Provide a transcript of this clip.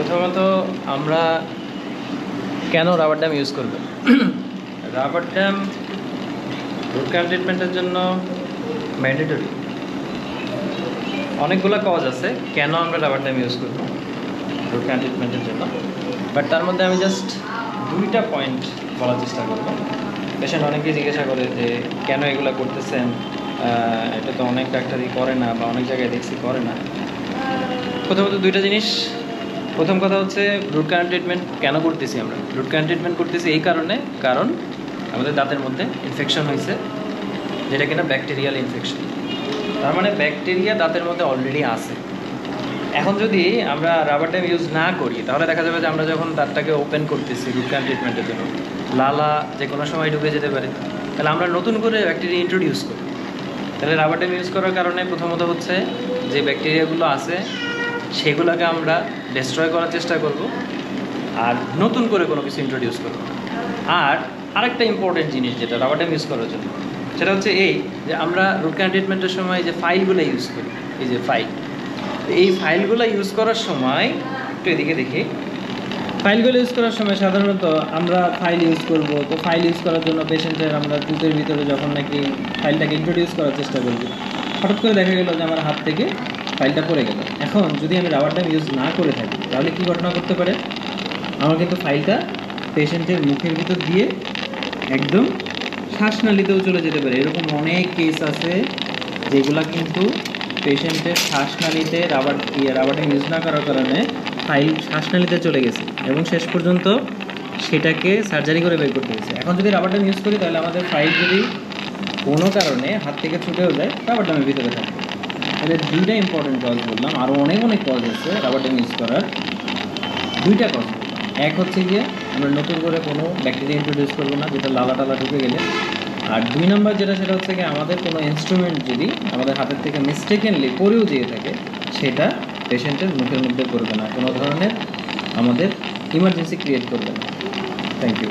প্রথমত আমরা কেন রাবার ড্যাম ইউজ করব? রাবার ড্যাম রুট ক্যান ট্রিটমেন্টের জন্য ম্যান্ডেটরি অনেকগুলো কজ আছে, কেন আমরা রাবার ড্যাম ইউজ করব রুট ক্যান ট্রিটমেন্টের জন্য। বাট তার মধ্যে আমি জাস্ট দুইটা পয়েন্ট বলার চেষ্টা করব। পেশেন্ট অনেকেই জিজ্ঞাসা করে যে, কেন এগুলো করতেছেন? এটা তো অনেক ডাক্তারই করে না বা অনেক জায়গায় দেখছি করে না। প্রথমত দুইটা জিনিস প্রথম কথা হচ্ছে রুট ক্যান ট্রিটমেন্ট কেন করতেছি আমরা? রুট ক্যান ট্রিটমেন্ট করতেছি এই কারণে, কারণ আমাদের দাঁতের মধ্যে ইনফেকশন হয়েছে, যেটা কিনা ব্যাকটেরিয়াল ইনফেকশন তার মানে ব্যাকটেরিয়া দাঁতের মধ্যে অলরেডি আছে। এখন যদি আমরা রাবার ড্যাম ইউজ না করি, তাহলে দেখা যাবে যে আমরা যখন দাঁতটাকে ওপেন করতেছি রুট ক্যান ট্রিটমেন্টের জন্য, লালা যে কোনো সময় ঢুকে যেতে পারে, তাহলে আমরা নতুন করে ব্যাকটেরিয়া ইন্ট্রোডিউস করি। তাহলে রাবার ড্যাম ইউজ করার কারণে প্রথমত হচ্ছে যে ব্যাকটেরিয়াগুলো আছে সেগুলোকে আমরা ডিস্ট্রয় করার চেষ্টা করব আর নতুন করে কোনো কিছু ইন্ট্রোডিউস করব। আর আরেকটা ইম্পর্টেন্ট জিনিস যেটা রাবার ড্যাম ইউজ করার জন্য, সেটা হচ্ছে এই যে আমরা রুট ক্যান ট্রিটমেন্টের সময় যে ফাইলগুলো ইউজ করি, এই যে ফাইল এই ফাইলগুলো ইউজ করার সময় একটু এদিকে দেখি। ফাইলগুলো ইউজ করার সময় সাধারণত আমরা ফাইল ইউজ করব, তো ফাইল ইউজ করার জন্য পেশেন্টের আমরা দুধের ভিতরে যখন নাকি ফাইলটাকে ইন্ট্রোডিউস করার চেষ্টা করব, হঠাৎ করে দেখা গেল যে আমার হাত থেকে ফাইলটা পড়ে গেল। এখন যদি আমি রাবার ড্যাম ইউজ না করে থাকি, তাহলে কি ঘটনা করতে পারে? আমার কিন্তু ফাইলটা পেশেন্টের মুখের ভিতর দিয়ে একদম শ্বাসনালীতেও চলে যেতে পারে। এরকম অনেক কেস আছে যেগুলা কিন্তু পেশেন্টের শ্বাসনালীতে রাবার রাবার ড্যাম ইউজ না করার কারণে ফাইল শ্বাসনালীতে চলে গেছে এবং শেষ পর্যন্ত সেটাকে সার্জারি করে বের করতে হয়েছে। এখন যদি রাবার ড্যাম ইউজ করি, তাহলে আমাদের ফাইল যদি কোনো কারণে হাত থেকে ছুটেও যায় রাবার ড্যামের ভিতরে থাকে। তাহলে দুইটা ইম্পর্টেন্ট কজ বললাম। আরও অনেক অনেক কজ আছে। রাবার ড্যাম ইউজ করার দুইটা কজ এক হচ্ছে গিয়ে, আমরা নতুন করে কোনো ব্যাকটেরিয়া ইন্ট্রোডিউস করব না, যেটা লালা টালা ঢুকে গেলে। আর দুই নম্বর যেটা, সেটা হচ্ছে কি আমাদের কোনো ইনস্ট্রুমেন্ট যদি আমাদের হাতের থেকে মিস্টেকেনলি পড়েও যেয়ে থাকে, সেটা পেশেন্টের মুখের মধ্যে করবে না। কোনো ধরনের আমাদের ইমার্জেন্সি ক্রিয়েট করবে না। Thank you